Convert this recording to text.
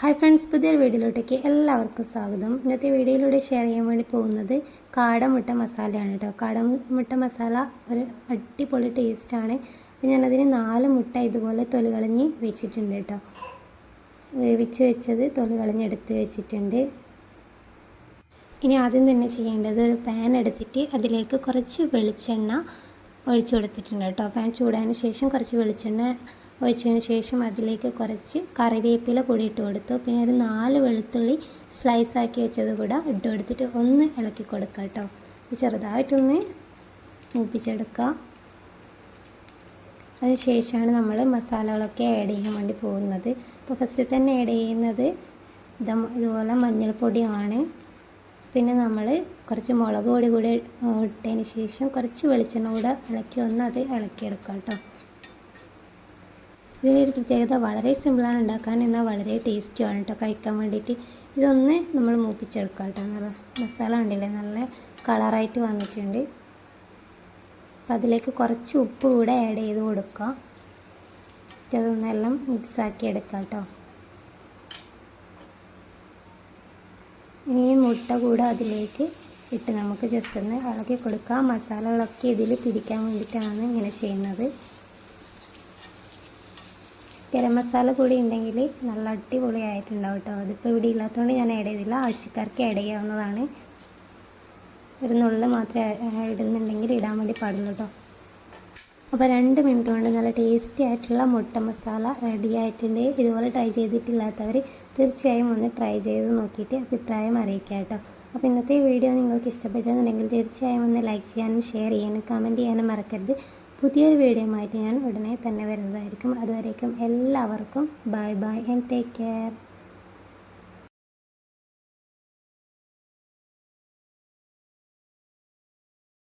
Hi friends പുതിയൊരു വീഡിയോയിലോട്ടേക്ക് എല്ലാവർക്കും സ്വാഗതം. ഇന്നത്തെ വീഡിയോയിലൂടെ ഷെയർ ചെയ്യാൻ വേണ്ടി പോകുന്നത് കാടമുട്ട മസാലയാണ് കേട്ടോ. കാടമുട്ട മസാല ഒരു അടിപൊളി ടേസ്റ്റാണ് അപ്പോൾ ഞാനതിന് നാല് മുട്ട ഇതുപോലെ തൊലി കളഞ്ഞ് വെച്ചിട്ടുണ്ട് കേട്ടോ. വേവിച്ച് വെച്ചത് തൊലി കളഞ്ഞെടുത്ത് വെച്ചിട്ടുണ്ട്. ഇനി ആദ്യം തന്നെ ചെയ്യേണ്ടത് ഒരു പാൻ എടുത്തിട്ട് അതിലേക്ക് കുറച്ച് വെളിച്ചെണ്ണ ഒഴിച്ചു കൊടുത്തിട്ടുണ്ട് കേട്ടോ. പാൻ ചൂടായതിന് ശേഷം കുറച്ച് വെളിച്ചെണ്ണ ഒഴിച്ചതിന് ശേഷം അതിലേക്ക് കുറച്ച് കറിവേപ്പില പൊടി ഇട്ട് കൊടുത്തു. പിന്നെ ഒരു നാല് വെളുത്തുള്ളി സ്ലൈസ് ആക്കി വെച്ചത് കൂടെ ഇട്ട് കൊടുത്തിട്ട് ഒന്ന് ഇളക്കി കൊടുക്കുക കേട്ടോ. ചെറുതായിട്ടൊന്ന് മൂപ്പിച്ചെടുക്കുക. അതിന് ശേഷമാണ് നമ്മൾ മസാലകളൊക്കെ ആഡ് ചെയ്യാൻ വേണ്ടി പോകുന്നത്. അപ്പോൾ ഫസ്റ്റ് തന്നെ ആഡ് ചെയ്യുന്നത് ഇത് ഇതുപോലെ മഞ്ഞൾപ്പൊടിയാണ്. പിന്നെ നമ്മൾ കുറച്ച് മുളക് പൊടി കൂടി ഇട്ടതിന് ശേഷം കുറച്ച് വെളിച്ചെണ്ണ കൂടെ ഇളക്കി ഒന്ന് അത് ഇളക്കിയെടുക്കാം കേട്ടോ. ഇതിലൊരു പ്രത്യേകത വളരെ സിമ്പിളാണ് ഉണ്ടാക്കാൻ എന്നാൽ വളരെ ടേസ്റ്റുമാണ് കേട്ടോ കഴിക്കാൻ വേണ്ടിയിട്ട്. ഇതൊന്ന് നമ്മൾ മൂപ്പിച്ചെടുക്കാം കേട്ടോ നല്ല മസാല ഉണ്ടല്ലേ നല്ല കളറായിട്ട് വന്നിട്ടുണ്ട്. അപ്പം അതിലേക്ക് കുറച്ച് ഉപ്പ് കൂടെ ആഡ് ചെയ്ത് കൊടുക്കാം. അതൊന്നെല്ലാം മിക്സാക്കി എടുക്കാം കേട്ടോ ഇനി മുട്ട കൂടെ അതിലേക്ക് ഇട്ട് നമുക്ക് ജസ്റ്റ് ഒന്ന് ഇളക്കി കൊടുക്കാം. മസാലകളൊക്കെ ഇതിൽ പിടിക്കാൻ വേണ്ടിയിട്ടാണ് ഇങ്ങനെ ചെയ്യുന്നത്. ഗരം മസാല കൂടി ഉണ്ടെങ്കിൽ നല്ല അടിപൊളി അടിപൊളിയായിട്ടുണ്ടാവും കേട്ടോ. അതിപ്പോൾ ഇവിടെ ഇല്ലാത്തതുകൊണ്ട് ഞാൻ ആഡ് ചെയ്തില്ല. ആവശ്യക്കാർക്ക് ആഡ് ചെയ്യാവുന്നതാണ്. ഒരു നുള്ളു മാത്രമേ ഇടുന്നുണ്ടെങ്കിൽ ഇടാൻ വേണ്ടി പാടുള്ളൂ കേട്ടോ. അപ്പോൾ രണ്ട് മിനിറ്റ് കൊണ്ട് നല്ല ടേസ്റ്റി ആയിട്ടുള്ള മുട്ട മസാല റെഡി ആയിട്ടുണ്ട്. ഇതുപോലെ ട്രൈ ചെയ്തിട്ടില്ലാത്തവർ തീർച്ചയായും ഒന്ന് ട്രൈ ചെയ്ത് നോക്കിയിട്ട് അഭിപ്രായം അറിയിക്കുക കേട്ടോ. അപ്പോൾ ഇന്നത്തെ വീഡിയോ നിങ്ങൾക്ക് ഇഷ്ടപ്പെട്ടെന്നുണ്ടെങ്കിൽ തീർച്ചയായും ഒന്ന് ലൈക്ക് ചെയ്യാനും ഷെയർ ചെയ്യാനും കമന്റ് ചെയ്യാനും മറക്കരുത്. പുതിയൊരു വീഡിയോയുമായിട്ട് ഞാൻ ഉടനെ തന്നെ വരുന്നതായിരിക്കും. അതുവരേക്കും എല്ലാവർക്കും bye bye and take care